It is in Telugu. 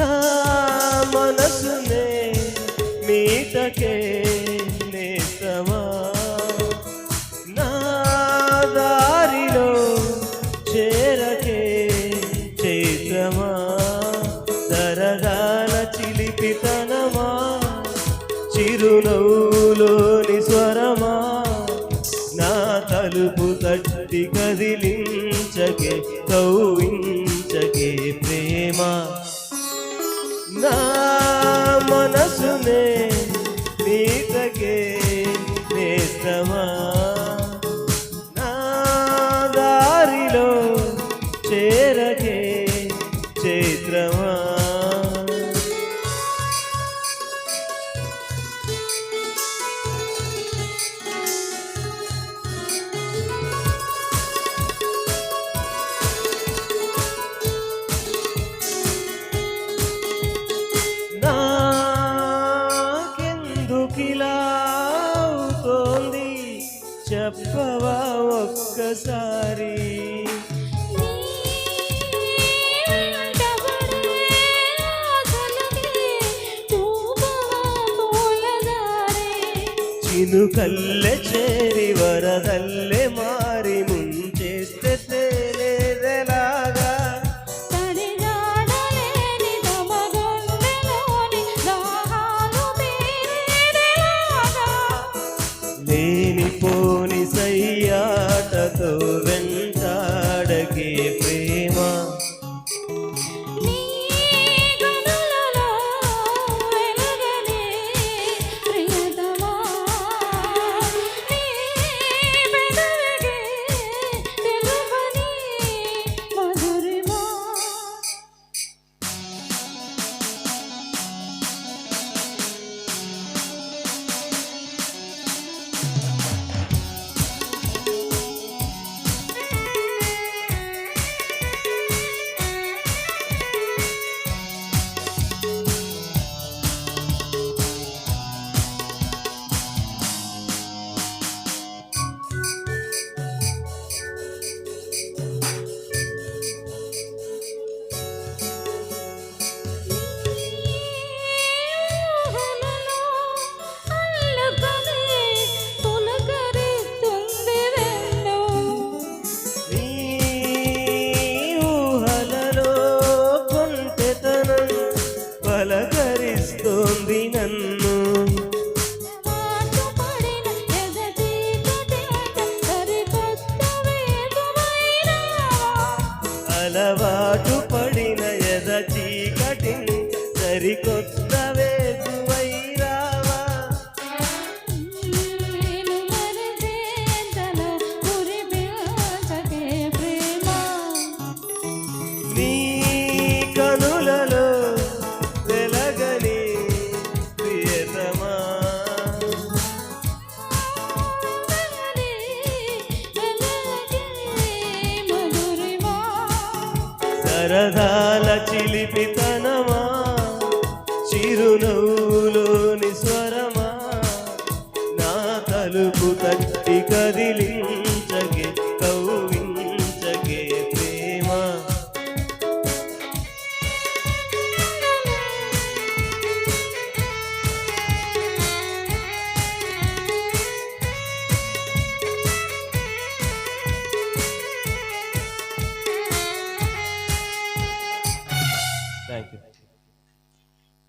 నా మనసునే మీటకే నేస్తవా? నా దారిలో చేరకే చేసమా తరగాల చిలిపితనమా? చిరునవ్వులోని స్వరమా? నా తలుపు తట్టి కదిలించకే కౌవించకే నా ఒక్కసారి. చినుకల్లె చేరి వరదల్లె మారి అలవాటు సరదాల చిలిపితనమా? చిరునవ్వులోని స్వరమా? నా తలుపు తట్టి కదిలి